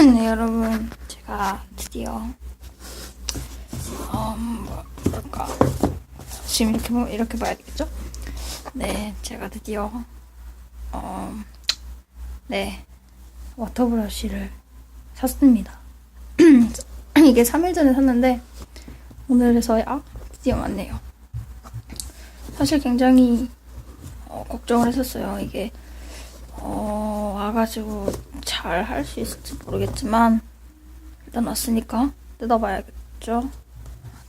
네, 여러분, 제가 드디어, 음, 뭐랄까. 지금 이렇게, 보- 이렇게 봐야 되겠죠? 네, 제가 드디어, 어, 네, 워터 브러쉬를 샀습니다. 이게 3일 전에 샀는데, 오늘에서야 드디어 왔네요. 사실 굉장히, 어, 걱정을 했었어요. 이게, 어, 와가지고 잘 할 수 있을지 모르겠지만, 일단 왔으니까 뜯어봐야겠죠?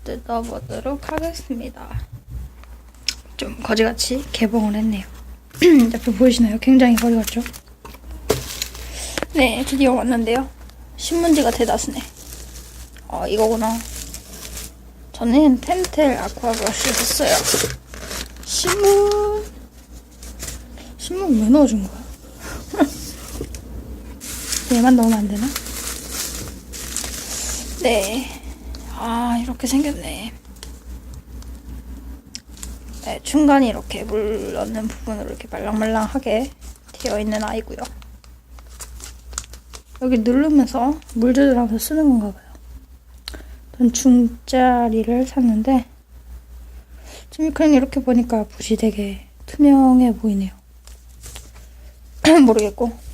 뜯어보도록 하겠습니다. 좀 거지같이 개봉을 했네요. 옆에 보이시나요? 굉장히 거지 같죠? 네, 드디어 왔는데요. 신문지가 대다수네. 어, 이거구나. 저는 펜텔 아쿠아 브러쉬를 썼어요. 신문. 신문 왜 넣어준 거야? 얘만 넣으면 안 되나? 네. 아, 이렇게 생겼네. 네, 중간이 이렇게 물 넣는 부분으로 이렇게 말랑말랑하게 되어 있는 아이고요. 여기 누르면서 물 조절하면서 쓰는 건가 봐요. 전 중짜리를 샀는데 지금 그냥 이렇게 보니까 붓이 되게 투명해 보이네요. 모르겠고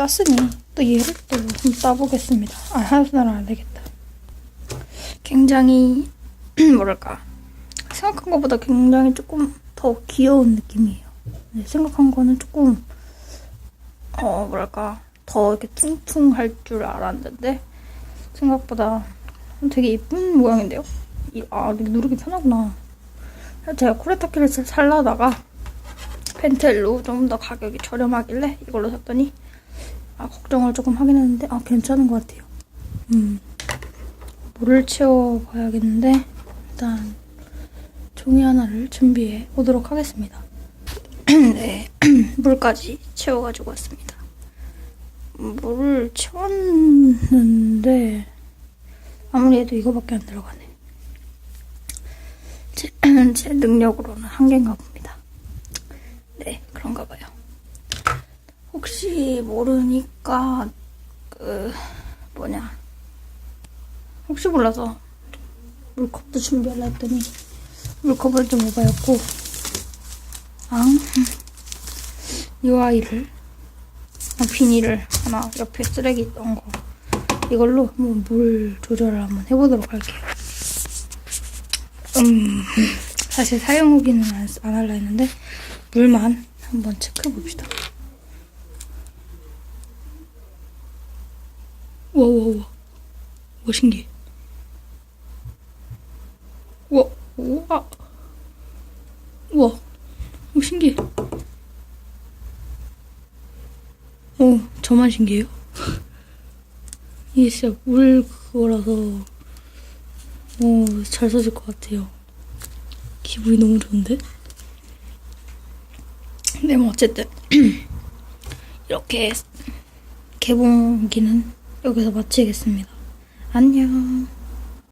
땄으니 또 얘를 또 좀 따보겠습니다. 아, 하나는 안 되겠다. 굉장히 뭐랄까 생각한 것보다 굉장히 조금 더 귀여운 느낌이에요. 네, 생각한 거는 조금 어 뭐랄까 더 이렇게 퉁퉁할 줄 알았는데 생각보다 되게 이쁜 모양인데요. 이, 아 누르기 편하구나. 제가 코레타키를 살라다가 펜텔로 좀 더 가격이 저렴하길래 이걸로 샀더니 아 걱정을 조금 하긴 했는데 아 괜찮은 것 같아요. 음 물을 채워봐야겠는데 일단 종이 하나를 준비해 오도록 하겠습니다. 네 물까지 채워가지고 왔습니다. 물을 채웠는데 아무리 해도 이거밖에 안 들어가네. 제, 제 능력으로는 한계인가 봅니다. 네, 그런가 봐요. 혹시 모르니까 그 뭐냐. 혹시 몰라서 물컵도 준비하려 했더니 물컵은 좀 오바였고. 앙 이 아이를 아, 비닐을 하나 옆에 쓰레기 있던 거. 이걸로 한번 물 조절을 한번 해보도록 할게요. 음. 사실 사용 후기는 안, 안 할라 했는데 물만 한번 체크해 봅시다. 와와와 와 신기해. 와 우와 우와 오 신기해. 어 저만 신기해요? 이게 진짜 물 그거라서 어잘 써질 것 같아요. 기분이 너무 좋은데? 네, 뭐 어쨌든 이렇게 개봉기는 여기서 마치겠습니다. 안녕.